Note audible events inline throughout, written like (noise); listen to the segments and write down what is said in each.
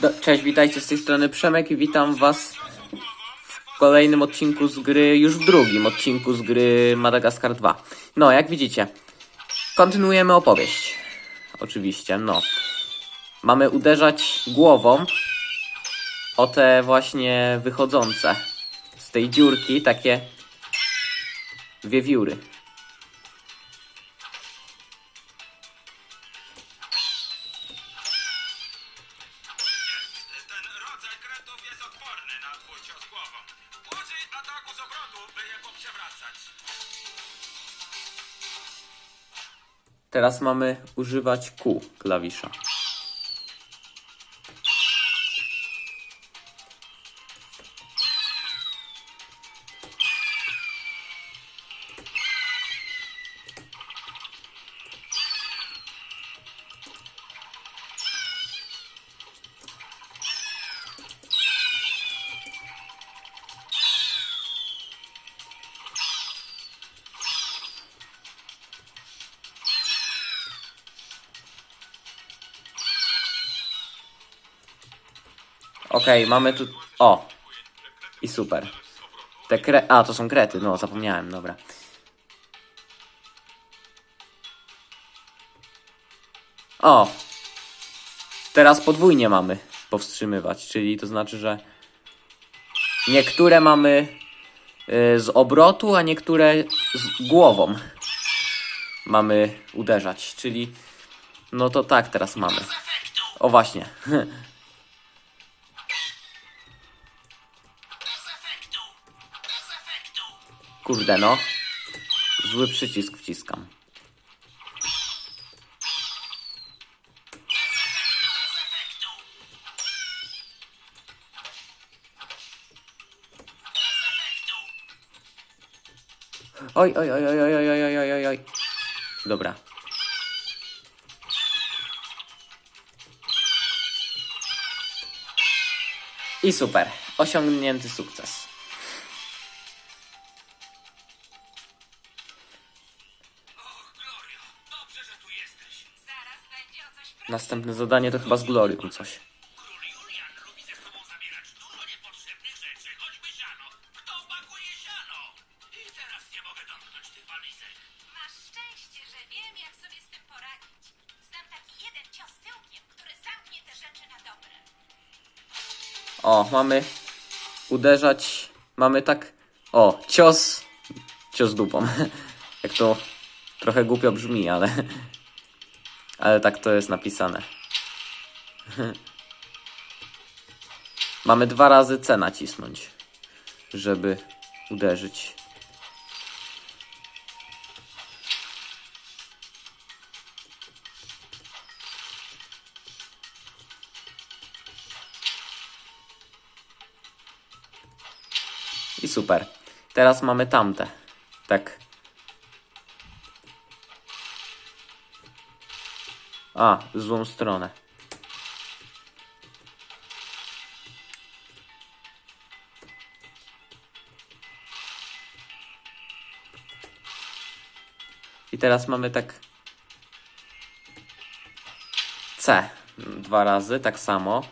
Do, cześć, witajcie z tej strony Przemek i witam was w kolejnym odcinku z gry, już w drugim odcinku z gry Madagaskar 2. No, jak widzicie, kontynuujemy opowieść. Oczywiście, no. Mamy uderzać głową o te właśnie wychodzące z tej dziurki takie wiewióry. Teraz mamy używać Q klawisza. Okej, mamy tu... O! I super. Te kre... A, to są krety, no zapomniałem, dobra. O! Teraz podwójnie mamy powstrzymywać, czyli to znaczy, że niektóre mamy y, z obrotu, a niektóre z głową mamy uderzać, czyli no to tak teraz mamy. O właśnie. (laughs) Kurde no. Zły przycisk wciskam. Oj, oj, oj, oj, oj, oj, oj, oj, oj, oj. Dobra. I super. Osiągnięty sukces. Następne zadanie to chyba z Glorią coś. Masz szczęście, że wiem, jak sobie z tym poradzić. Znam taki jeden cios tyłkiem, który zamknie te rzeczy na dobre. O, mamy uderzać. Mamy tak. O, cios. Cios dupą. (laughs) Jak to trochę głupio brzmi, ale. Ale tak to jest napisane. (laughs) Mamy dwa razy C nacisnąć, żeby uderzyć. I super. Teraz mamy tamte. Tak. A, złą stronę. I teraz mamy tak. C. Dwa razy, tak samo.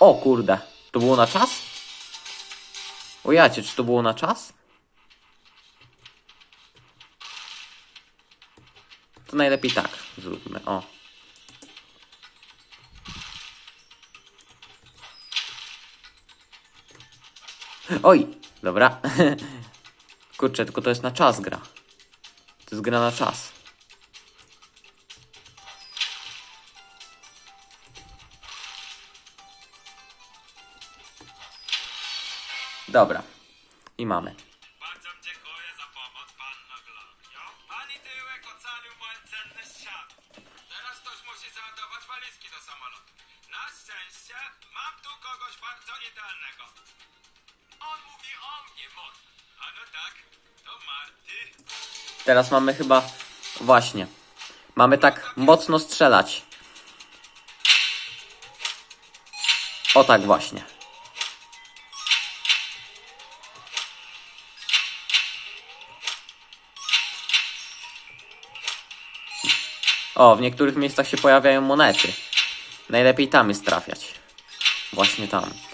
O kurde, to było na czas? O jacie, czy to było na czas? Najlepiej tak zróbmy, o. Oj, dobra. (laughs) Kurczę, tylko to jest na czas gra. To jest gra na czas. Dobra. I mamy. Teraz mamy chyba. Właśnie. Mamy tak mocno strzelać. O tak właśnie. O, w niektórych miejscach się pojawiają monety. Najlepiej tam jest trafiać. Właśnie tam.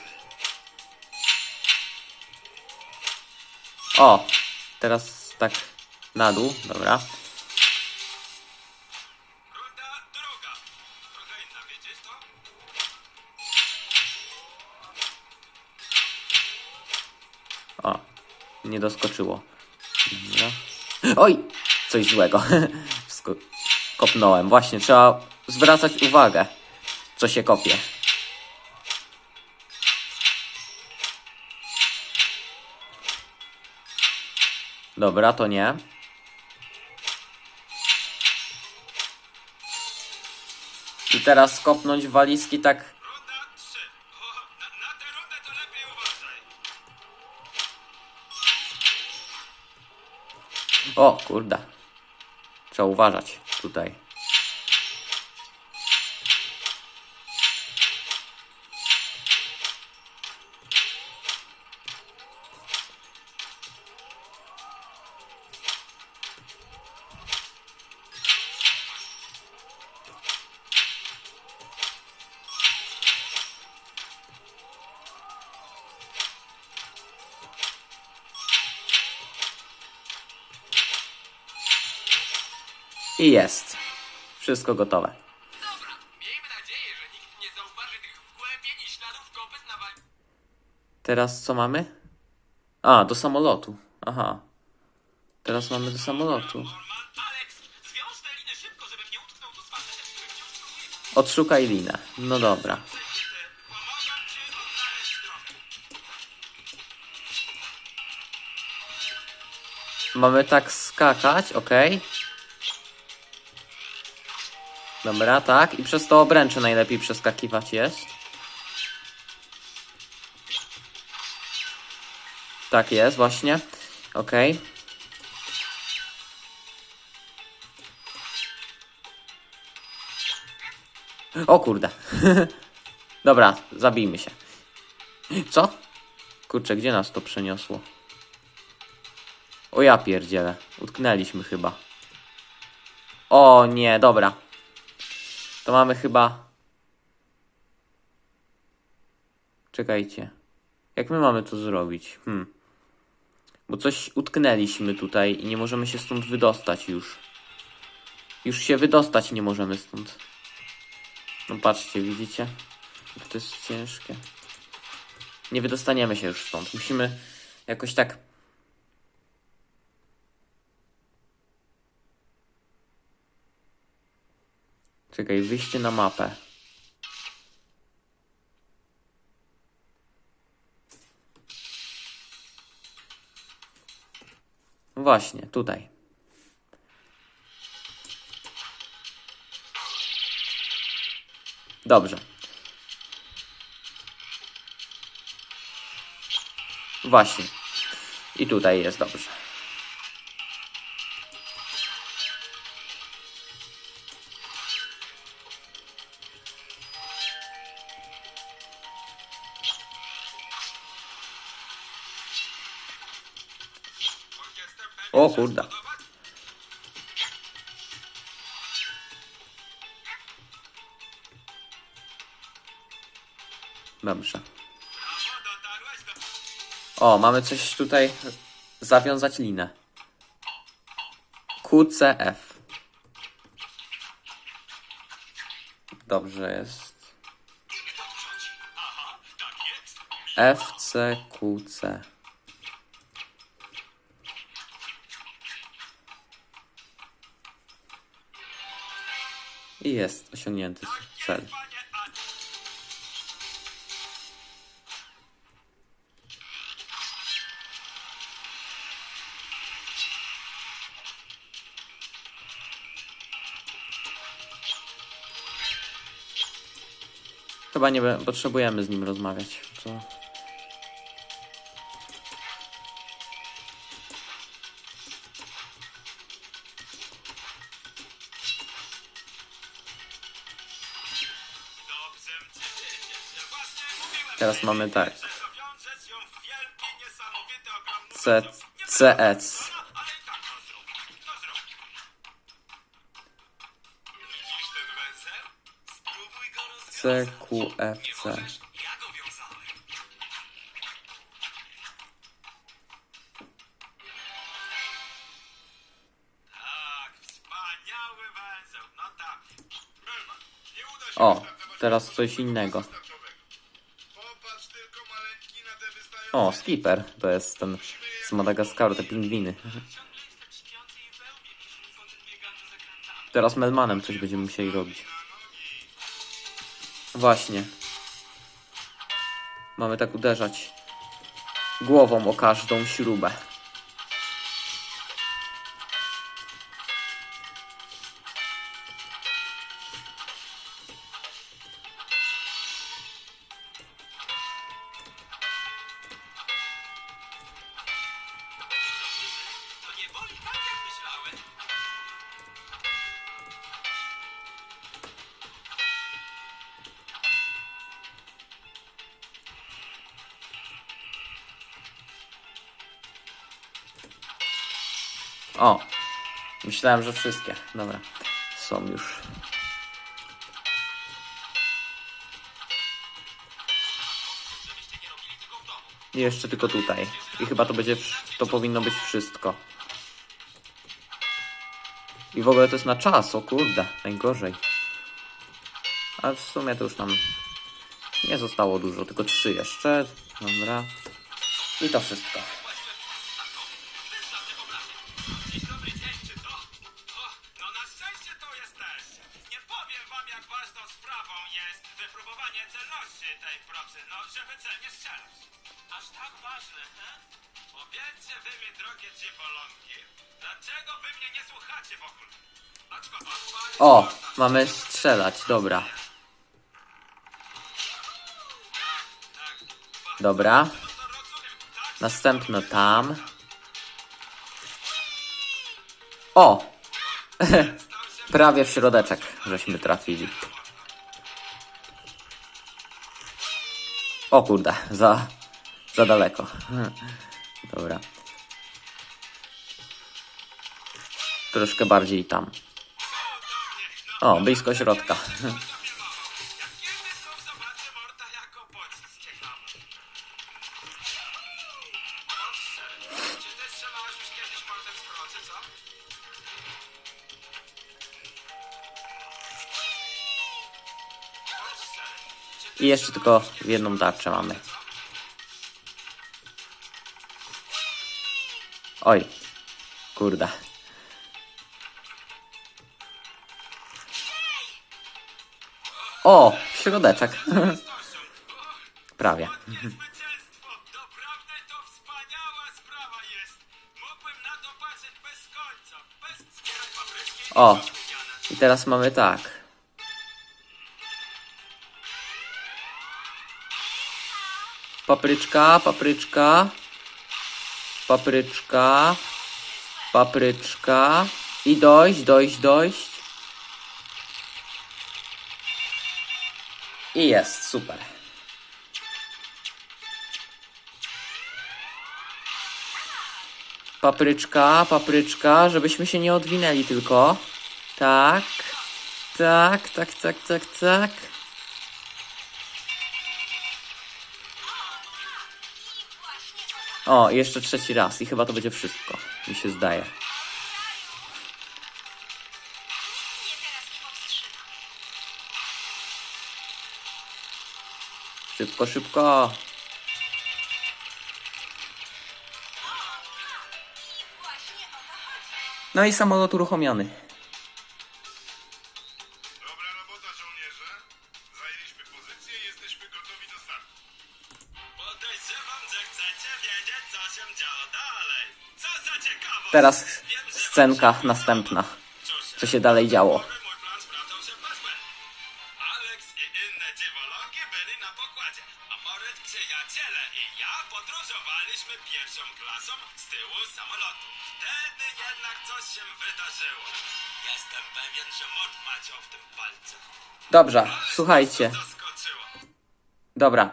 O, teraz tak na dół, dobra. O, nie doskoczyło. Dobra. Oj! Coś złego. (laughs) Kopnąłem. Właśnie, trzeba zwracać uwagę, co się kopie. Dobra, to nie. I teraz kopnąć walizki tak. O, kurde. Trzeba uważać tutaj. I jest. Wszystko gotowe. Dobra, miejmy nadzieję, że nikt nie zauważy tych wgłębień i śladów kopyt na wali... Teraz co mamy? A, do samolotu. Aha. Teraz mamy do samolotu. Odszukaj linę. No dobra. Mamy tak skakać, ok. Dobra, tak. I przez to obręcze najlepiej przeskakiwać jest. Tak jest, właśnie. Ok. O kurde. (laughs) Dobra, zabijmy się. Co? Kurczę, gdzie nas to przeniosło? O ja pierdzielę. Utknęliśmy chyba. O nie, dobra. To mamy chyba... Czekajcie. Jak my mamy to zrobić? Hmm. Bo coś utknęliśmy tutaj i nie możemy się stąd wydostać już. Już się wydostać nie możemy stąd. No patrzcie, widzicie? To jest ciężkie. Nie wydostaniemy się już stąd. Musimy jakoś tak Czekaj, wyjście na mapę. Właśnie, tutaj. Dobrze. Właśnie. I tutaj jest dobrze. O spodobać- Dobrze. O, mamy coś tutaj. Zawiązać linę. QCF. Dobrze jest. FCQC. I jest osiągnięty cel. Chyba nie potrzebujemy z nim rozmawiać. No tak. Melman, nie uda się O, wystartować teraz coś innego. O, skipper. To jest ten z Madagaskaru, te pingwiny. Teraz Melmanem coś będziemy musieli robić. Właśnie. Mamy tak uderzać głową o każdą śrubę. Myślałem, że wszystkie. Dobra. Są już. I jeszcze tylko tutaj. I chyba to będzie. To powinno być wszystko. I w ogóle to jest na czas, o kurde, najgorzej. Ale w sumie to już nam nie zostało dużo, tylko trzy jeszcze. Dobra. I to wszystko. Żeby celnie strzelać. Aż tak ważne, he? Powiedzcie wy mi, drogie dziwolągi, dlaczego wy mnie nie słuchacie w ogóle? Aczko, odpalić O, mamy strzelać, dobra. Tak, Dobra. No to rozumiem, tak? Następno tam. O! (laughs) Prawie w środeczek żeśmy trafili. O kurde, za, za daleko. Dobra. Troszkę bardziej tam. O, blisko środka. I jeszcze tylko jedną tarczę mamy. Oj, kurde. O, środeczek. (laughs) Prawie. O. I teraz mamy tak. Papryczka, papryczka. Papryczka. Papryczka. I dojść, dojść, dojść. I jest, super. Papryczka, papryczka, żebyśmy się nie odwinęli tylko. Tak. Tak, tak, tak, tak, tak. O, jeszcze trzeci raz i chyba to będzie wszystko. Mi się zdaje. Szybko, szybko. No i samolot uruchomiony. Pewien, że Mort maciał w tym palce. Dobrze, słuchajcie. Dobra.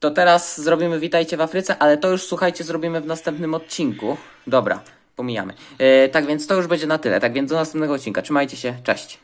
To teraz zrobimy Witajcie w Afryce, ale to już słuchajcie, zrobimy w następnym odcinku. Dobra, pomijamy. E, tak więc to już będzie na tyle. Tak więc do następnego odcinka. Trzymajcie się, cześć.